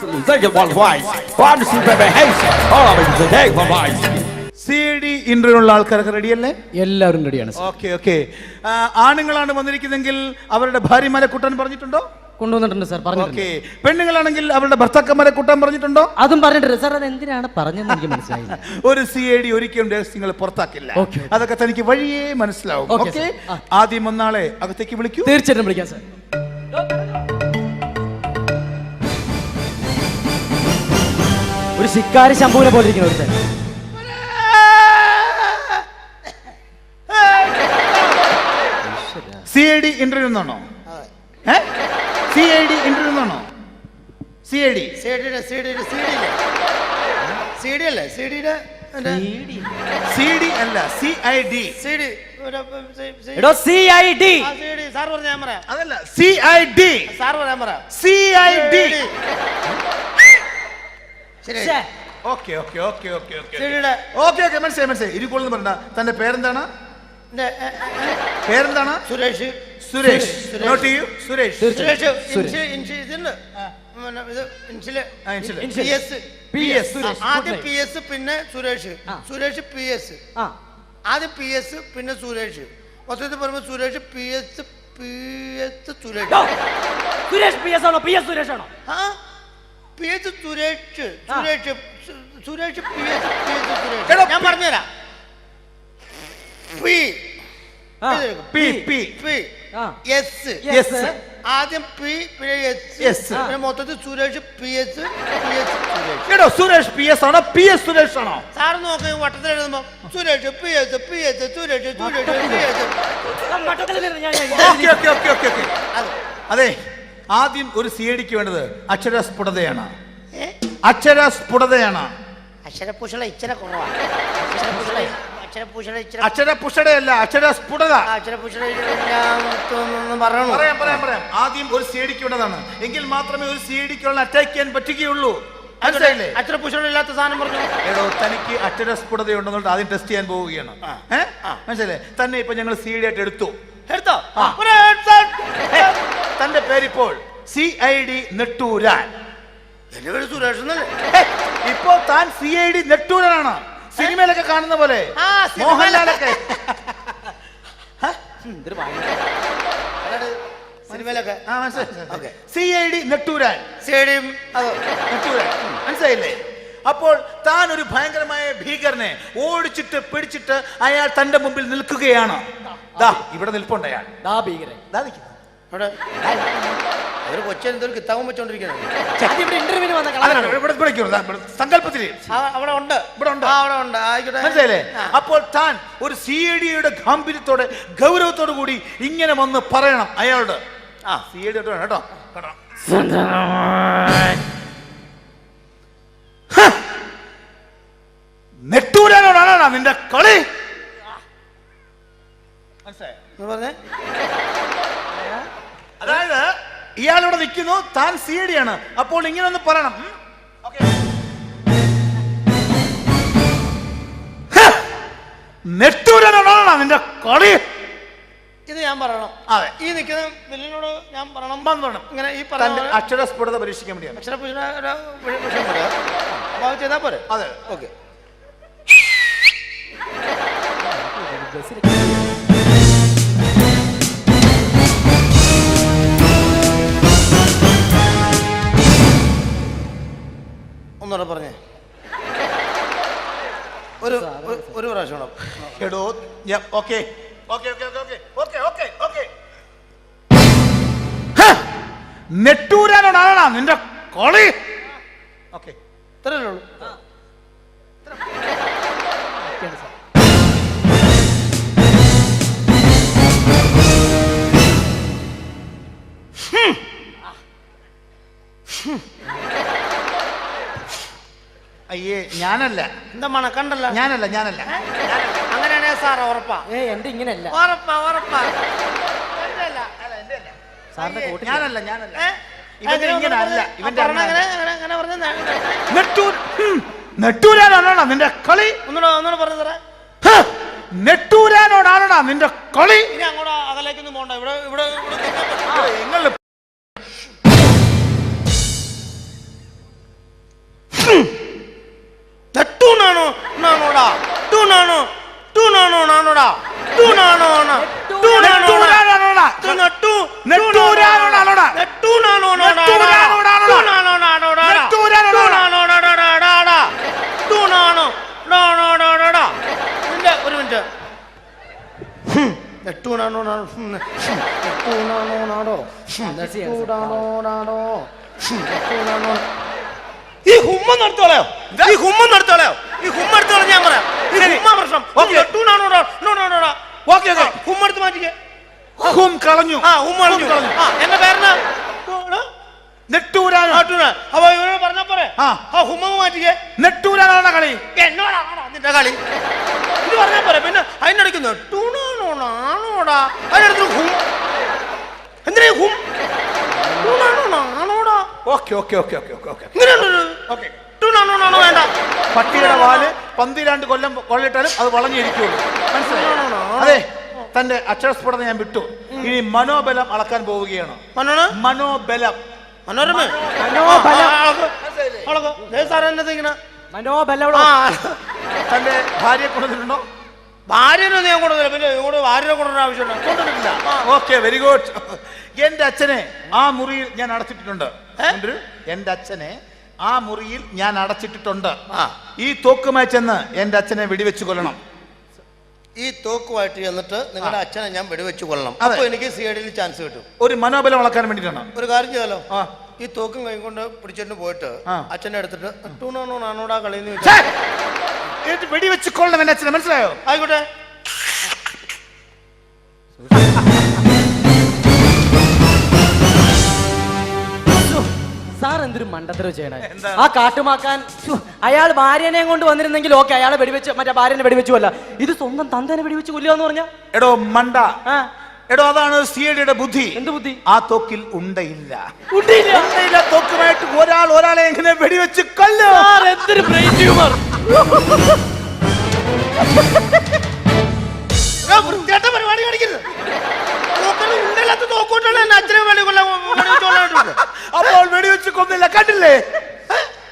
Second one voice. One super behaves. All of it is a day for C D ആൾക്കാരൊക്കെ റെഡിയല്ലേ എല്ലാവരും റെഡിയാണ് sir okay okay ആണുങ്ങളാണ് വന്നിരിക്കുന്നെങ്കിൽ അവരുടെ ഭാര്യമാരെ കൂട്ടാൻ പറഞ്ഞിട്ടുണ്ടോ? കൊണ്ടുവന്നിട്ടുണ്ട് സാർ ഓക്കെ പറഞ്ഞിട്ടുണ്ട് പെണ്ണുങ്ങളാണെങ്കിൽ അവരുടെ ഭർത്താക്കന്മാരെ കൂട്ടാൻ പറഞ്ഞിട്ടുണ്ടോ? അതും പറഞ്ഞിട്ടുണ്ട്. സാർ അത് എന്തിനാണ് പറഞ്ഞതെന്ന് എനിക്ക് മനസ്സിലായില്ല. ഒരു സി ഐ ഡി ഒരിക്കലും രഹസ്യങ്ങൾ പുറത്താക്കില്ല. Okay. അതൊക്കെ തനിക്ക് വഴിയേ മനസ്സിലാവും. Okay, okay sir. ആദ്യം ഒന്നാളെ അകത്തേക്ക് വിളിക്കൂ. തീർച്ചയായിട്ടും വിളിക്കാം സാർ ശിക്കാരി ശംഭുവിനെ പോലെ ഇരിക്കുന്ന ഒരുത്തൻ സി ഐ ഡി ഇന്റർവ്യൂ എന്നാണോ സി ഐ ഡി ഇന്റർവ്യൂ എന്നാണോ C I D C I D C D അല്ലേ ഡി സി ഡി അല്ല സി ഐ ഡി സിഡി എടോ സി ഐ ഡി സാർ പറഞ്ഞ ക്യാമറ അതല്ല സി ഐ ഡി സാർ പറഞ്ഞ camera C I D ശരി. Okay okay okay okay okay സിഡിയുടെ okay okay മനസ്സിലായി മനസ്സിലായി. ഇരുക്കോളെന്ന് പറഞ്ഞ തന്റെ പേരെന്താണ്? പേരെന്താണ്? സുരേഷ്. സുരേഷ്. സുരേഷ്. നോട്ട് ചെയ്യൂ. സുരേഷ്. സുരേഷ്. ഇൻഷി ഇൻഷി ഇതുണ്ട്. പിന്നെ ഇത് ഇൻഷിൽ. ആ, initial. P S. P S. Suresh. ആദ്യം പി എസ് പിന്നെ സുരേഷ്. ആ. Suresh P S. ആ. ആദ്യം പി എസ് പിന്നെ സുരേഷ്. മൊത്തത്തിൽ പറയുമ്പോൾ Suresh P S P S Suresh. Suresh P S ആണോ? പി എസ് സുരേഷ് ആണോ? ആ. P S Suresh Suresh Suresh P S P Suresh ഞാൻ പറഞ്ഞുതരാം. P. P P. P. S. S. ആദ്യം പി പിന്നെ എസ്. എസ്. മൊത്തത്തിൽ Suresh P S P S കേട്ടോ Suresh P S ആണോ? പി എസ് സുരേഷ് ആണോ? സാറ് നോക്കി വട്ടത്തിൽ എഴുതുമ്പോ Suresh P S P S Suresh Suresh P S. അതെ. ആദ്യം ഒരു സി ഡിക്ക് വേണ്ടത് അക്ഷരസ്ഫുടതയാണ്. സ്ഫുടതയാണ് അക്ഷരസ്ഫുടതയാണ്. സ്ഫുടതയാണ് ഇച്ചിരി കുറവാണ് അക്ഷരപുഷടയല്ല അക്ഷരസ്ഫുടത. പറയാം പറയാം പറയാം. ആദ്യം ഒരു സി ഡിക്ക് വേണ്ടതാണ്. എങ്കിൽ മാത്രമേ ഒരു സി ഡിക്കുള്ള അറ്റാക്ക് ചെയ്യാൻ പറ്റുകയുള്ളൂ. മനസ്സിലായില്ലേ? അക്ഷരപുഷള ഇല്ലാത്ത സാധനം പറഞ്ഞു. എടോ തനിക്ക് അക്ഷരസ്ഫുടതയുണ്ടെന്നുള്ളത് ആദ്യം ടെസ്റ്റ് ചെയ്യാൻ പോവുകയാണ്? മനസ്സിലായില്ലേ? തന്നെ ഇപ്പൊ ഞങ്ങൾ സി ഡി ആയിട്ട് എടുത്തു. എടുത്തോ ആ. ഒരു headset. ഏ, തന്റെ പേരിപ്പോൾ സി ഐ ഡി നെട്ടൂരാൻ. എന്റെ പേര് സുരേഷ് എന്നല്ലേ ഇപ്പോ താൻ സി ഐ ഡി നെട്ടൂരനാണ്. സിനിമയിലൊക്കെ കാണുന്ന പോലെ. ആ, സിനിമയിലൊക്കെ. മോഹൻലാലൊക്കെ. അതാണ് സിനിമയിലൊക്കെ ആ, മനസ്സിലായി. Okay. C I D Netturan. Stadium ഐ നെട്ടൂരാൻ. മനസ്സിലായില്ലേ? അപ്പോൾ താൻ ഒരു ഭയങ്കരമായ ഭീകരനെ ഓടിച്ചിട്ട് പിടിച്ചിട്ട് അയാൾ തന്റെ മുമ്പിൽ നിൽക്കുകയാണ്. ദാ ഇവിടെ നിൽപ്പുണ്ട് അയാൾ. ദാ ഭീകരൻ. ദാ നിൽക്കുന്നു. അവിടെ ഒരു കിത്താവും വെച്ചോണ്ടിരിക്കുന്നത് അവിടെ ഉണ്ട്. ഇവിടെ ഉണ്ട്. അവിടെ ഉണ്ട്. ആയിക്കോട്ടെ. അപ്പോൾ താൻ ഒരു സി എ ഡിയുടെ ഗാംഭീര്യത്തോടെ ഗൗരവത്തോടു കൂടി ഇങ്ങനെ വന്ന് പറയണം അയാളോട്. ആ സി എ ഡി കേട്ടോ. കേട്ടോ! നെട്ടൂരാനോടാണോ നിന്റെ കളി? മനസ്സിലായോ? പറഞ്ഞേ? ഇയാളിവിടെ നിൽക്കുന്നു താൻ സി ഡി ആണ്. അപ്പോൾ ഇങ്ങനെ ഒന്ന് പറയണം! നെട്ടൂരാനോടാണോ നിന്റെ കളി? ഇത് ഞാൻ പറയണം. അതെ. ഈ നിൽക്കുന്ന വില്ലിനോട് ഞാൻ പറയണം. വന്നോണം. ഇങ്ങനെ ഈ തന്റെ അക്ഷര അക്ഷരസ്ഫുടത പരീക്ഷിക്കാൻ വേണ്ടിയാണ്. അക്ഷര വിഷയം പോലെ അപ്പൊ അത് ചെയ്താൽ പോരെ? അതെ. ഓക്കെ ഒരു ഒരു- പ്രാവശ്യം എടോ okay. Okay okay okay okay. Okay okay നെട്ടൂരാനോടാണോ നിന്റെ കോളി. ഓക്കെ. ഇത്രയല്ലേ ഉള്ളൂ. ഞാനല്ല. എന്താ കണ്ടല്ല? ഞാനല്ല ഞാനല്ല. അങ്ങനെയാണേ സാർ ഉറപ്പാ. ഏ എന്റെ ഇങ്ങനെയല്ല. ഉറപ്പാ ഉറപ്പാ. എന്റെ അല്ല. സാറിന്റെ കൂട്ടി ഞാനല്ല ഞാനല്ല? ഇവന്റെ ഇങ്ങനെ അല്ല ഇവന്റെ അങ്ങനെ അങ്ങനെ അങ്ങനെ അങ്ങനെ പറഞ്ഞ നെട്ടൂർ ഹും. നെട്ടൂരാനോടാണോ നിന്റെ കളി? ഒന്നുകൂടെ ഒന്നുകൂടെ പറഞ്ഞു സാറേ. ഹ! നെട്ടൂരാനോടാണോ നിന്റെ കളി? ഇനി അങ്ങോട്ട് അകലേക്കൊന്നും പോണ്ട. ഇവിടെ ഇവിടെ ഇവിടെ. നിങ്ങൾ நானோடா டூ நானோ டூ நானோ நானோடா டூ நானோ டூ நானோ நானோடா டூ நட்டு நட்டுரா நானோடா நட்டு நானோ நானோடா டூ நானோ நானோடா நட்டுரா நானோ நானோடாടാടാ ടു നാണോ നാണോടാടാടാ നിന്റെ ഒരു മിനിറ്റ് നെട്ടു നാണോ നാണോ നെട്ടു നാണോ നാടോ നെട്ടു നാണോ നാടോ നെട്ടു നാണോ ഹുമ്മ നടത്തോളയോ ഈ ഹുമ്മ നടത്തോളയോ ഈ ഹുമ്മ എടുത്തോളാം ഞാൻ പറയാം. ഈ. ഹുമ്മ പ്രശ്നം. ഓക്കേ. നെട്ടൂണാണോടാ നോടാ ഓക്കെ ഓക്കെ. ഹുമ്മ എടുത്ത് മാറ്റിക്കേ. ഹും കളഞ്ഞു. ആ ഹുമ്മ കളഞ്ഞു. ആ എന്റെ പേരെന്നാ? നെട്ടൂരാനോ. നാട്ടൂന അപ്പൊ ഇവരോട് പറഞ്ഞ പോരെ. ആ. ഹുമ്മ മാറ്റിക്കേ. നെട്ടൂരാനോടാ കളി? എന്നോടാണോടാ നിന്റെ കളി? ഇത് പറഞ്ഞാ പോരെ. പിന്നെ അതിന്റെ ഇടയ്ക്ക് നെട്ടൂണാണോടാണോടാ ഹും. എന്തിനാ ഹും? Okay okay okay okay okay okay. Okay. വേണ്ട. പട്ടിയുടെ വാൽ പന്തിരാണ്ട് കൊല്ലം കൊള്ളിട്ടാലും അത് വളഞ്ഞിരിക്കുള്ളൂ. മനസ്സിലായോ? അതെ തന്റെ അക്ഷരസ്ഫുടത ഞാൻ വിട്ടു. ഇനി മനോബലം അളക്കാൻ പോവുകയാണ്. മനോബലം. മനോരമ? മനോബലം. സാറേ എന്നത് ഇങ്ങനെ. മനോബലം ആ. തന്റെ ഭാര്യയെ കൊണ്ടുവന്നിട്ടുണ്ടോ? ഭാര്യനെ ഞാൻ കൊണ്ടുവന്നില്ല. പിന്നെ ഇങ്ങോട്ട് ഭാര്യനെ കൊണ്ടുവരാൻ ആവശ്യമുണ്ടോ കൊണ്ടുവന്നിട്ടില്ല. ഓക്കെ വെരി ഗുഡ് എന്റെ അച്ഛനെ ആ മുറിയിൽ ഞാൻ അടച്ചിട്ടിട്ടുണ്ട്. എന്റെ എന്റെ അച്ഛനെ ആ മുറിയിൽ ഞാൻ അടച്ചിട്ടിട്ടുണ്ട്. ഈ തോക്കുമായി ചെന്ന് എന്റെ അച്ഛനെ വെടിവെച്ച് കൊല്ലണം. ഈ തോക്കുമായിട്ട് ചെന്നിട്ട് നിങ്ങളുടെ അച്ഛനെ ഞാൻ വെടിവെച്ച് കൊല്ലണം. അപ്പോൾ അപ്പൊ എനിക്ക് സി ഐ ഡിയിൽ ചാൻസ് കിട്ടും. ഒരു മനോബലം വളക്കാൻ വേണ്ടിട്ടാണ് ഒരു കാര്യം ചെയ്യാലോ? ഈ തോക്കും കൈകൊണ്ട് പിടിച്ചിട്ട് പോയിട്ട്. അച്ഛനെ എടുത്തിട്ട് ടൂണാണോ നാണോടാ കളിന്ന് ഛേ! എന്നിട്ട് വെടിവെച്ച് കൊള്ളണം എന്റെ അച്ഛനെ മനസ്സിലായോ? ആയിക്കോട്ടെ. സാർ എന്തൊരു മണ്ടത്തരവ് ചെയ്യണേ? ആ കാട്ടുമാക്കാൻ അയാൾ ഭാര്യനെ കൊണ്ട് വന്നിരുന്നെങ്കിൽ ഓക്കെ അയാളെ വെടിവെച്ച് മറ്റേ ഭാര്യനെ വെടിവെച്ചു അല്ല ഇത് സ്വന്തം തന്തേനെ വെടിവെച്ച് കൊല്ലുക എന്ന് പറഞ്ഞാ? എടോ മണ്ട. എടോ അതാണ് സി ബുദ്ധി. എന്ത് ബുദ്ധി? ആ തോക്കിൽ ഉണ്ടയില്ല. കുട്ടിയില്ല. ഉണ്ടയില്ല തോക്കുമായിട്ട് ഒരാൾ ഒരാളെ എങ്ങനെ വെടിവെച്ച് കൊല്ലും. സാർ എന്തൊരു ബ്രെയിൻ ട്യൂമർ. എടാ, വൃത്തികെട്ട പരിപാടി കാണിക്കരുത്. ഉണ്ടല്ലാത്ത തോക്കോട്ടാണ് എന്നെ അച്ഛനെ വേണ്ടി കൊല്ലാൻ അപ്പോൾ വെടിവെച്ച് കൊന്നില്ല കണ്ടില്ലേ?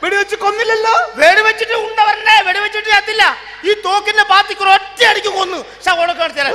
വെടിവെച്ച് കൊന്നില്ലല്ലോ? വെടിവെച്ചിട്ട് ഉണ്ട വരണ്ടേ? വെടിവെച്ചിട്ട് ചത്തില്ല ഈ തോക്കിന്റെ ഒറ്റ അടിക്ക് കൊന്നു. കാണിച്ചു തരാം.